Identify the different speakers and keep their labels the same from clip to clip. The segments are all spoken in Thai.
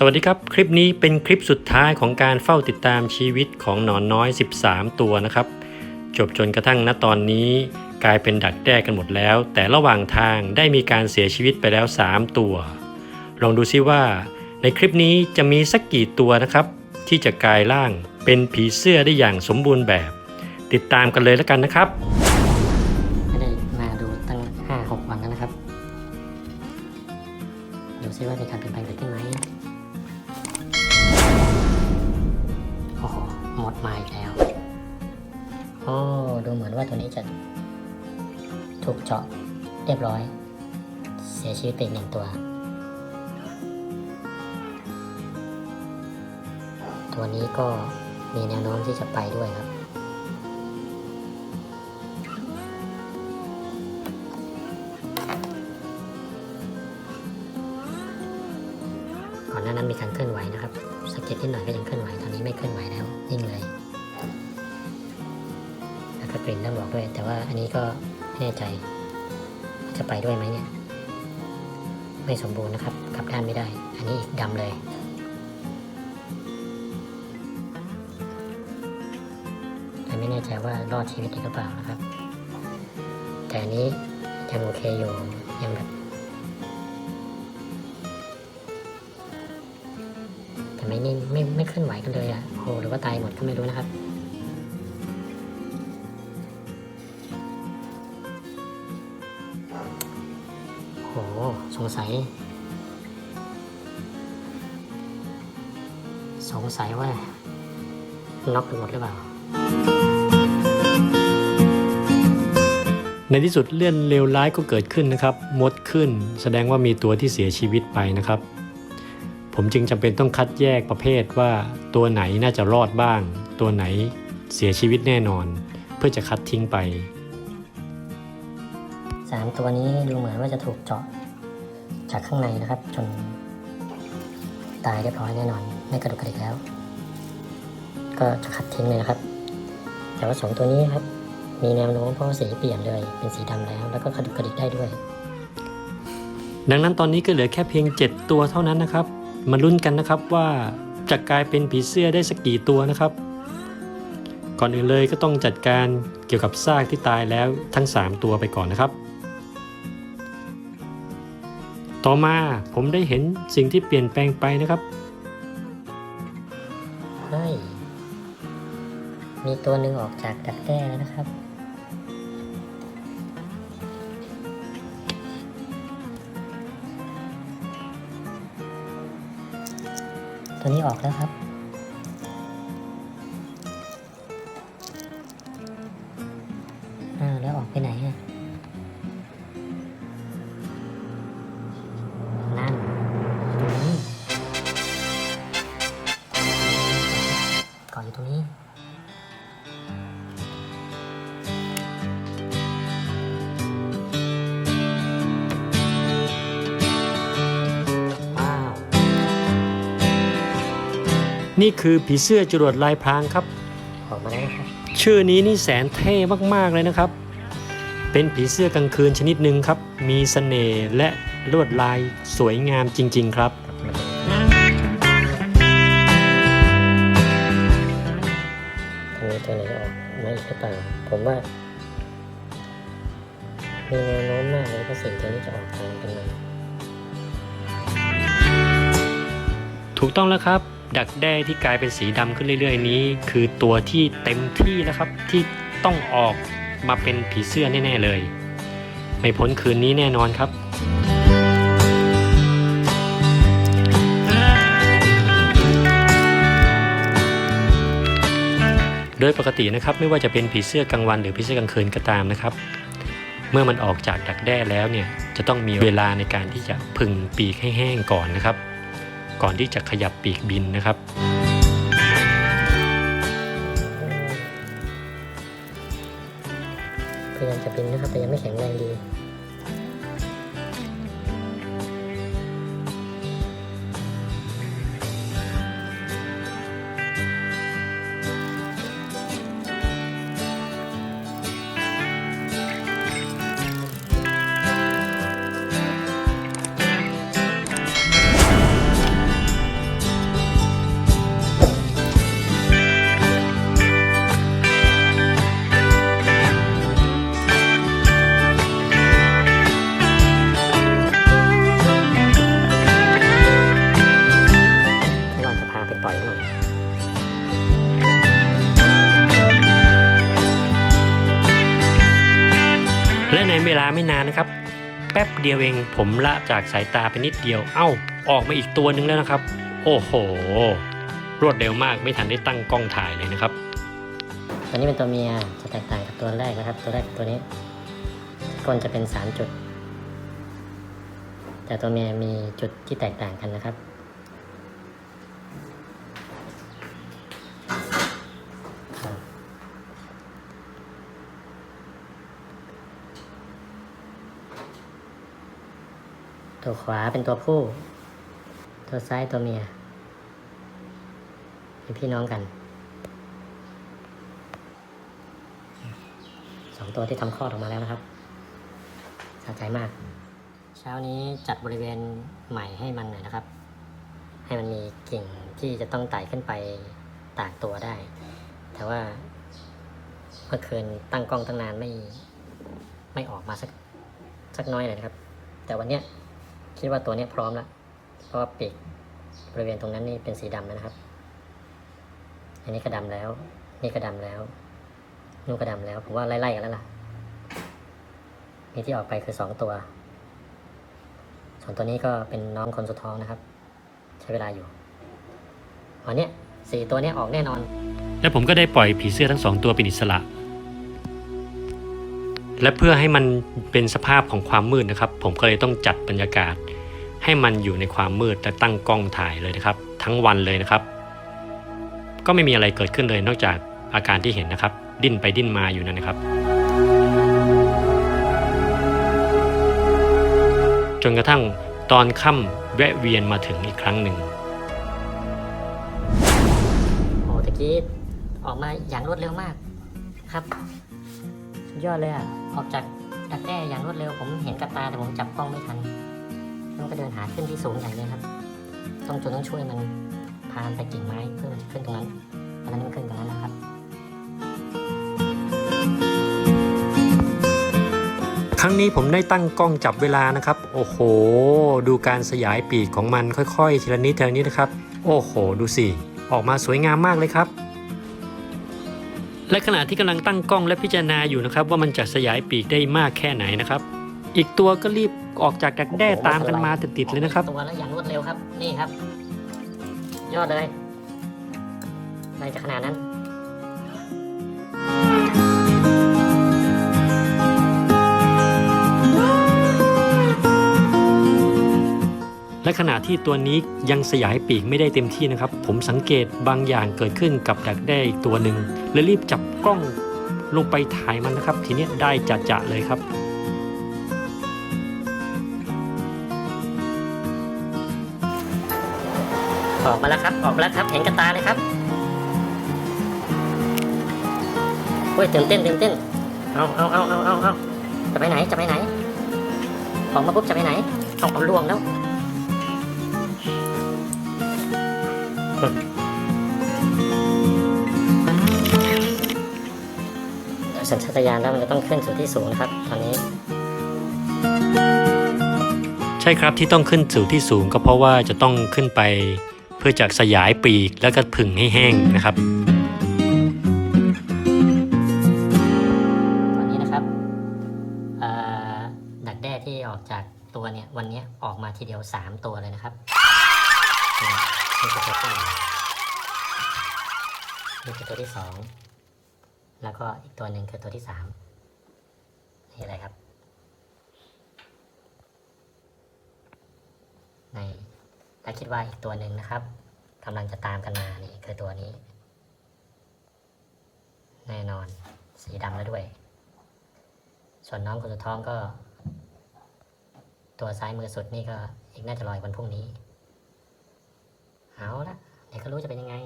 Speaker 1: สวัสดีครับ คลิปนี้เป็นคลิปสุดท้ายของการเฝ้าติดตามชีวิตของหนอนน้อย 13 ตัวนะครับ จบจนกระทั่งณตอนนี้กลายเป็นดักแด้กันหมดแล้ว แต่ระหว่างทางได้มีการเสียชีวิตไปแล้ว 3 ตัว ลองดูซิว่า ในคลิปนี้จะมีสักกี่ตัวนะครับ ที่จะกลายร่างเป็นผีเสื้อได้อย่างสมบูรณ์แบบ ติดตามกันเลยแล้วกันนะครับ
Speaker 2: ถูกเจาะเรียบร้อย เสียชีวิตไปอีกหนึ่งตัว ตัวนี้ก็มีแนวโน้มที่จะไปด้วยครับก่อนหน้านั้นมีการเคลื่อนไหวนะครับสะเก็ดนิดหน่อยก็ยังเคลื่อนไหวตอนนี้ไม่เคลื่อนไหวแล้วนิ่งเลยแล้วก็กลิ่นเริ่มบอกด้วย แต่ว่าอันนี้ก็ แน่ใจ จะไปด้วยไหมเนี่ย ไม่สมบูรณ์นะครับ กลับด้านไม่ได้ อันนี้อีกดำเลยแต่ไม่แน่ใจว่ารอดชีวิตได้หรือเปล่านะครับ แต่อันนี้ยังโอเคอยู่ ยังแบบแต่ไม่นิ่งไม่ไม่เคลื่อนไหวกันเลยอะโหหรือว่าตายหมดก็ไม่รู้นะครับ สงสัย สงสัยว่าน็อกไปหมดหรือเปล่า
Speaker 1: ในที่สุดเรื่องเลวร้ายก็เกิดขึ้นนะครับ มดขึ้น แสดงว่ามีตัวที่เสียชีวิตไปนะครับ ผมจึงจำเป็นต้องคัดแยกประเภทว่าตัวไหนน่าจะรอดบ้าง ตัวไหนเสียชีวิตแน่นอน เพื่อจะคัดทิ้งไป
Speaker 2: สามตัวนี้ดูเหมือนว่าจะถูกเจาะ จากข้างในนะครับ จนตายเรียบร้อยแน่นอน ไม่กระดุกกระดิกแล้ว ก็จะขัดทิ้งเลยนะครับ แต่ว่าสองตัวนี้ครับ มีแนวโน้มเพราะว่าสีเปลี่ยนเลยเป็นสีดำแล้ว แล้วก็กระดุกกระดิกได้ด้วย
Speaker 1: ดังนั้นตอนนี้ก็เหลือแค่เพียง 7 ตัวเท่านั้นนะครับ มาลุ้นกันนะครับว่าจะกลายเป็นผีเสื้อได้สักกี่ตัวนะครับ ก่อนอื่นเลยก็ต้องจัดการเกี่ยวกับซากที่ตายแล้วทั้ง 3 ตัวไปก่อนนะครับ ต่อมาผมได้เห็นสิ่งที่เปลี่ยนแปลงไปนะครับ
Speaker 2: เฮ้ย มีตัวหนึ่งออกจากดักแด้แล้วนะครับ ตัวนี้ออกแล้วครับ นี่
Speaker 1: คือผีเสื้อจรวดลายพรางครับ
Speaker 2: ออกมาแล้วนะครับ
Speaker 1: ชื่อนี้นี่แสนเท่มากๆเลยนะครับ เป็นผีเสื้อกลางคืนชนิดหนึ่งครับ มีเสน่ห์และลวดลายสวยงามจริง ๆ ครับ
Speaker 2: ตรงนี้ตัวไหนออกมาอีกหรือเปล่าผมว่ามีแนวโน้มมากเลยว่าสิ่งตัวนี้จะออกทางเป็นมัน
Speaker 1: ถูกต้องแล้วครับ ดักแด้ที่กลายเป็นสีดำขึ้นเรื่อยๆ นี้ คือตัวที่เต็มที่แล้วครับที่ต้องออกมาเป็นผีเสื้อแน่ๆเลย ไม่พ้นคืนนี้แน่นอนครับโดยปกตินะครับไม่ว่าจะเป็นผีเสื้อกลางวันหรือผีเสื้อกลางคืนก็ตามนะครับ เมื่อมันออกจากดักแด้แล้วเนี่ยจะต้องมีเวลาในการที่จะผึ่งปีกให้แห้งก่อนนะครับ ก่อนที่จะขยับปีกบินนะครับ
Speaker 2: ไม่
Speaker 1: นานนะครับ แป๊บเดียวเองผมละจากสายตาไปนิดเดียว เอ้า ออกมาอีกตัวหนึ่งแล้วนะครับ โอ้โห รวดเร็วมากไม่ทันได้ตั้งกล้องถ่ายเลยนะครับ
Speaker 2: ตัวนี้เป็นตัวเมียจะแตกต่างกับตัวแรกนะครับ ตัวแรกตัวนี้ก้นจะเป็นสามจุด แต่ตัวเมียมีจุดที่แตกต่างกันนะครับ ตัวขวาเป็นตัวผู้ ตัวซ้ายตัวเมียเป็นพี่น้องกันสองตัวที่ทำคลอดออกมาแล้วนะครับสะใจมาก เช้านี้จัดบริเวณใหม่ให้มันหน่อยนะครับ ให้มันมีกิ่งที่จะต้องไต่ขึ้นไปตากตัวได้ แต่ว่าเมื่อคืนตั้งกล้องตั้งนานไม่ไม่ออกมาสักสักน้อยเลยนะครับ แต่วันเนี้ย คิดว่าตัวนี้พร้อมแล้วเพราะว่าปีกบริเวณตรงนั้นนี่เป็นสีดำแล้วนะครับ อันนี้ก็ดำแล้ว นี่ก็ดำแล้วนู่นก็ดำแล้วผมว่าไล่ๆกันแล้วล่ะมีที่ออกไปคือสองตัวส่วนตัวนี้ก็เป็นน้องคนสุดท้องนะครับ ใช้เวลาอยู่วันเนี้ยสี่ตัวเนี้ยออกแน่นอน
Speaker 1: และผมก็ได้ปล่อยผีเสื้อทั้งสองตัวเป็นอิสระ และเพื่อให้มันเป็นสภาพของความมืดนะครับ ผมก็เลยต้องจัดบรรยากาศ ให้มันอยู่ในความมืดและตั้งกล้องถ่ายเลยนะครับ ทั้งวันเลยนะครับ ก็ไม่มีอะไรเกิดขึ้นเลยนอกจากอาการที่เห็นนะครับ ดิ้นไปดิ้นมาอยู่นั่นนะครับ จนกระทั่งตอนค่ำแวะเวียนมาถึงอีกครั้งหนึ่ง
Speaker 2: โอ้ตะกี้ออกมาอย่างรวดเร็วมากครับสุดยอดเลยอะออกจากดักแด้อย่างรวดเร็วผมเห็นกับตาแต่ผมจับกล้องไม่ทัน มันก็เดินหาขึ้นที่สูงใหญ่เลยครับ ต้องจนต้องช่วยมันพามันไปกิ่งไม้เพื่อมันจะขึ้นตรงนั้นตอนนั้นมันขึ้นตรงนั้นนะครับ
Speaker 1: ครั้งนี้ผมได้ตั้งกล้องจับเวลานะครับ โอ้โห ดูการสยายปีกของมันค่อยๆ ทีละนิดทีละนิดนะครับ โอ้โห ดูสิ ออกมาสวยงามมากเลยครับและขณะที่กำลังตั้งกล้องและพิจารณาอยู่นะครับ ว่ามันจะสยายปีกได้มากแค่ไหนนะครับ อีกตัวก็รีบ ออกจากดักแด้ตามกันมาติดๆเลยนะครับ
Speaker 2: ตัวแล้วอย่างรวดเร็วครับ นี่ครับ ยอดเลยอะไรจะขนาดนั้น
Speaker 1: และขณะที่ตัวนี้ยังสยายปีกไม่ได้เต็มที่นะครับ ผมสังเกตบางอย่างเกิดขึ้นกับดักแด้อีกตัวหนึ่งเลยรีบจับกล้องลงไปถ่ายมันนะครับ ทีเนี้ยได้จะๆเลยครับ
Speaker 2: ออกมาแล้วครับ ออกมาแล้วครับ เห็นกับตาเลยครับโอ้ยตื่นเต้นตื่นเต้น เอาเอาเอาเอาเอาเอาจะไปไหน จะไปไหน ออกมาปุ๊บจะไปไหน เอาเอาล่วงแล้วสัญชาตญาณแล้วมันจะต้องขึ้นสู่ที่สูงนะครับ ตอนนี้
Speaker 1: ใช่ครับที่ต้องขึ้นสู่ที่สูงก็เพราะว่าจะต้องขึ้นไป เพื่อจะสยายปีกแล้วก็ผึ่งให้แห้งนะครับ
Speaker 2: ตอนนี้นะครับดักแด้ที่ออกจากตัวเนี่ยวันนี้ออกมาทีเดียวสามตัวเลยนะครับนี่คือตัวที่หนึ่งนี่คือตัวที่สองแล้วก็อีกตัวหนึ่งคือตัวที่สามนี่อะไรครับใน ถ้าคิดว่าอีกตัวหนึ่งนะครับกำลังจะตามกันมานี่คือตัวนี้ แน่นอนสีดำแล้วด้วย ส่วนน้องคนสุดท้องก็ ตัวซ้ายมือสุดนี่ก็อีกน่าจะลอยวันพรุ่งนี้ เอาละเดี๋ยวก็รู้จะเป็นยังไง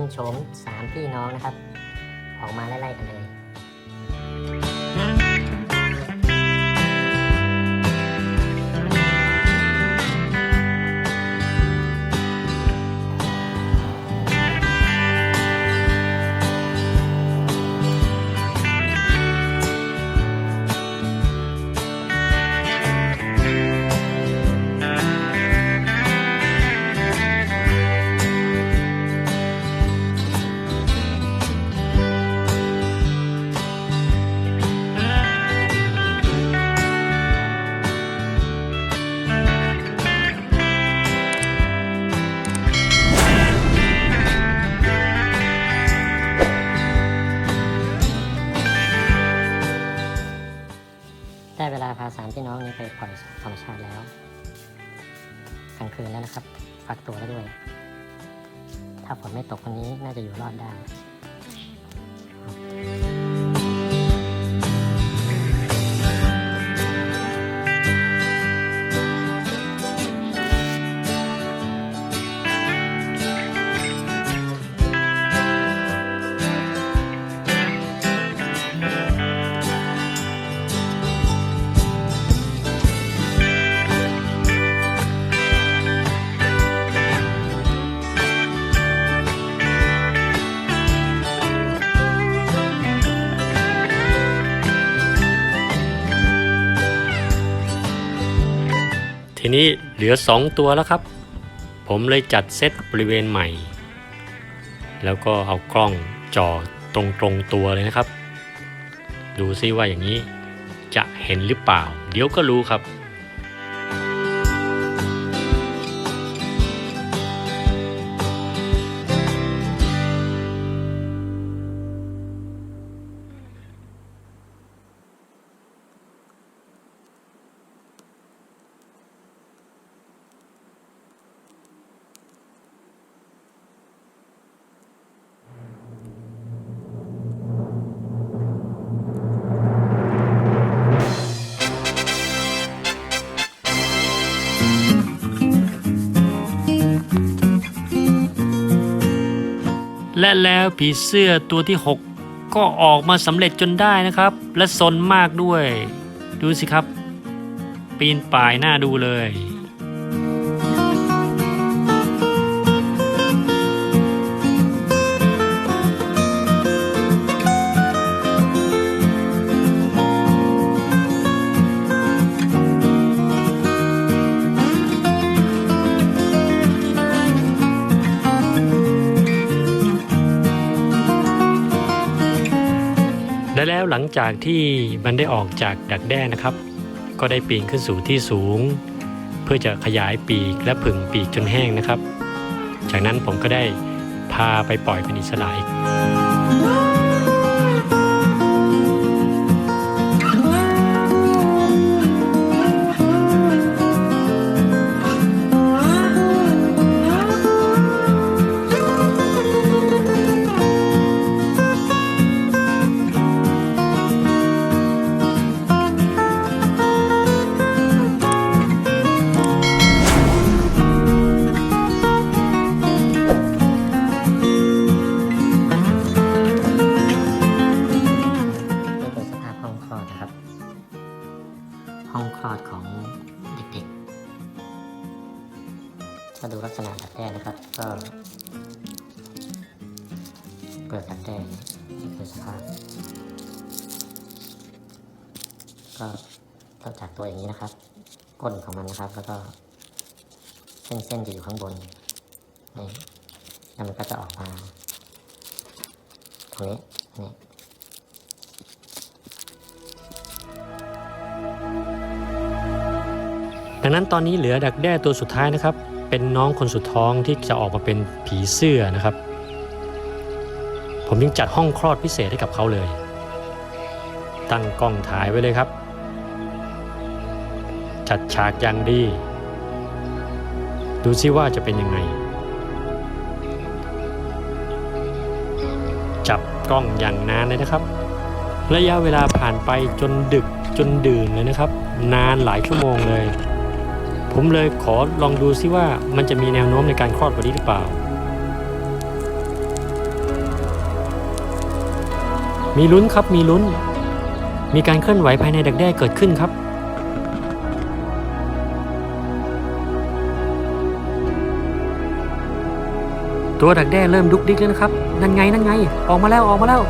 Speaker 2: นโฉมสามพี่น้องนะครับ ออกมาไล่ๆกันเลย พาสามพี่น้องนี้ไปปล่อยธรรมชาติแล้วกลางคืนแล้วนะครับฝากตัวแล้วด้วย ถ้าฝนไม่ตกวันนี้น่าจะอยู่รอดได้
Speaker 1: นี้เหลือ 2 ตัวแล้วครับ ผมเลยจัดเซตบริเวณใหม่ แล้วก็เอากล้องจ่อตรงตรงตัวเลยนะครับ ดูซิว่าอย่างนี้จะเห็นหรือเปล่า เดี๋ยวก็รู้ครับ และแล้วผีเสื้อตัวที่ 6 ก็ออกมาสำเร็จจนได้นะครับ และสนมากด้วย ดูสิครับ ปีนป่ายหน้าดูเลย และแล้วหลังจากที่มันได้ออกจากดักแด้นะครับ ก็ได้ปีนขึ้นสู่ที่สูง เพื่อจะขยายปีกและผึ่งปีกจนแห้งนะครับ จากนั้นผมก็ได้พาไปปล่อยเป็นอิสระอีก
Speaker 2: ก็จากตัวอย่างนี้นะครับก้นของมันนะครับ แล้วก็เส้นๆจะอยู่ข้างบนนี่แล้วมันก็จะออกมาตรงนี้นี่
Speaker 1: ดังนั้นตอนนี้เหลือดักแด้ตัวสุดท้ายนะครับ เป็นน้องคนสุดท้องที่จะออกมาเป็นผีเสื้อนะครับ ผมจึงจัดห้องคลอดพิเศษให้กับเขาเลย ตั้งกล้องถ่ายไว้เลยครับ จัดฉากอย่างดี ดูซิว่าจะเป็นยังไง จับกล้องอย่างนานเลยนะครับ ระยะเวลาผ่านไปจนดึกจนดื่นเลยนะครับ นานหลายชั่วโมงเลย ผมเลยขอลองดูซิว่ามันจะมีแนวโน้มในการคลอดวันนี้หรือเปล่า มีลุ้นครับมีลุ้น มีการเคลื่อนไหวภายในดักแด้เกิดขึ้นครับ ตัวดักแด้เริ่มดุกดิกแล้วนะครับ นั่นไงนั่นไง ออกมาแล้วออกมาแล้ว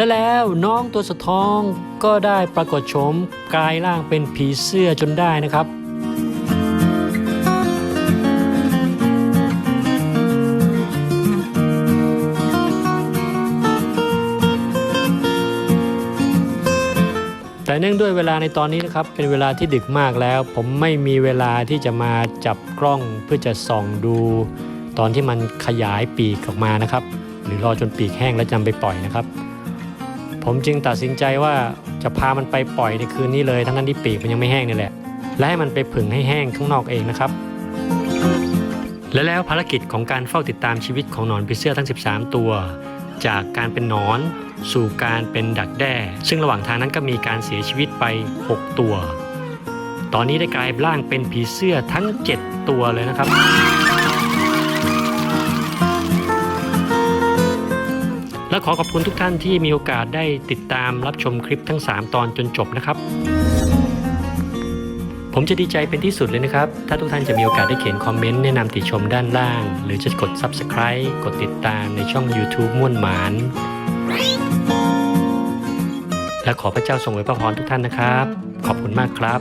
Speaker 1: และแล้วน้องตัวสะท้องก็ได้ปรากฏโฉมกลายร่างเป็นผีเสื้อจนได้นะครับแต่เนื่องด้วยเวลาในตอนนี้นะครับเป็นเวลาที่ดึกมากแล้ว ผมไม่มีเวลาที่จะมาจับกล้องเพื่อจะส่องดู ตอนที่มันขยายปีกออกมานะครับ หรือรอจนปีกแห้งแล้วจำไปปล่อยนะครับ ผมจึงตัดสินใจว่าจะพามันไปปล่อยในคืนนี้เลย ทั้งนั้นที่ปีกมันยังไม่แห้งนี่แหละ และให้มันไปผึ่งให้แห้งข้างนอกเองนะครับ และแล้วภารกิจของการเฝ้าติดตามชีวิตของหนอนผีเสื้อทั้ง 13 ตัว จากการเป็นหนอน สู่การเป็นดักแด้ ซึ่งระหว่างทางนั้นก็มีการเสียชีวิตไป 6 ตัว ตอนนี้ได้กลายร่างเป็นผีเสื้อทั้ง 7 ตัวเลยนะครับ และขอขอบคุณทุกท่านที่มีโอกาสได้ติดตามรับชมคลิปทั้ง 3 ตอนจนจบนะครับ ผมจะดีใจเป็นที่สุดเลยนะครับ ถ้าทุกท่านจะมีโอกาสได้เขียนคอมเมนต์แนะนำติชมด้านล่าง หรือจะกด Subscribe กดติดตามในช่อง YouTube ม่วนหมาน และขอพระเจ้าทรงไว้พระพรทุกท่านนะครับ ขอบคุณมากครับ